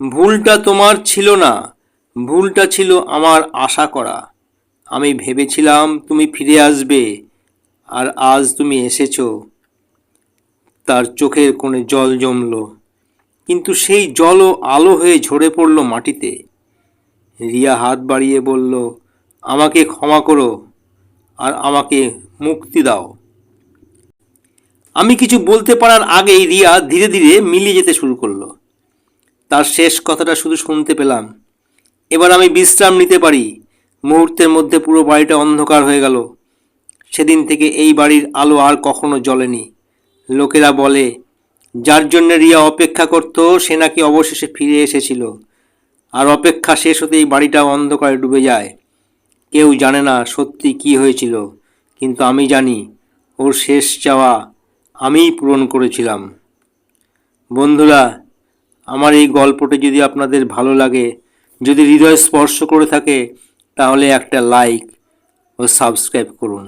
ভুলটা তোমার ছিল না, ভুলটা ছিল আমার আশা করা। আমি ভেবেছিলাম তুমি ফিরে আসবে আর আজ তুমি এসেছ। তার চোখের কোণে জল জমল, কিন্তু সেই জলও আলো হয়ে ঝরে পড়ল মাটিতে। রিয়া হাত বাড়িয়ে বলল, আমাকে ক্ষমা করো আর আমাকে মুক্তি দাও। আমি কিছু বলতে পারার আগেই রিয়া ধীরে ধীরে মিলিয়ে যেতে শুরু করল। তার শেষ কথাটা শুধু শুনতে পেলাম। এবার আমি বিশ্রাম নিতে পারি। মুহূর্তের মধ্যে পুরো বাড়িটা অন্ধকার হয়ে গেল। সেদিন থেকে এই বাড়ির আলো আর কখনো জ্বলেনি। লোকেরা বলে, যার জন্য রিয়া অপেক্ষা করত, সে নাকি অবশেষে ফিরে এসেছিল। আর অপেক্ষা শেষ হতেই বাড়িটা অন্ধকারে ডুবে যায়। কেউ জানে না সত্যি কি হয়েছিল, কিন্তু আমি জানি, ওর শেষ চাওয়া আমিই পূরণ করেছিলাম। বন্ধুরা আমার এই গল্পটি যদি আপনাদের ভালো লাগে, যদি হৃদয় স্পর্শ করে থাকে, তাহলে একটা লাইক ও সাবস্ক্রাইব করুন।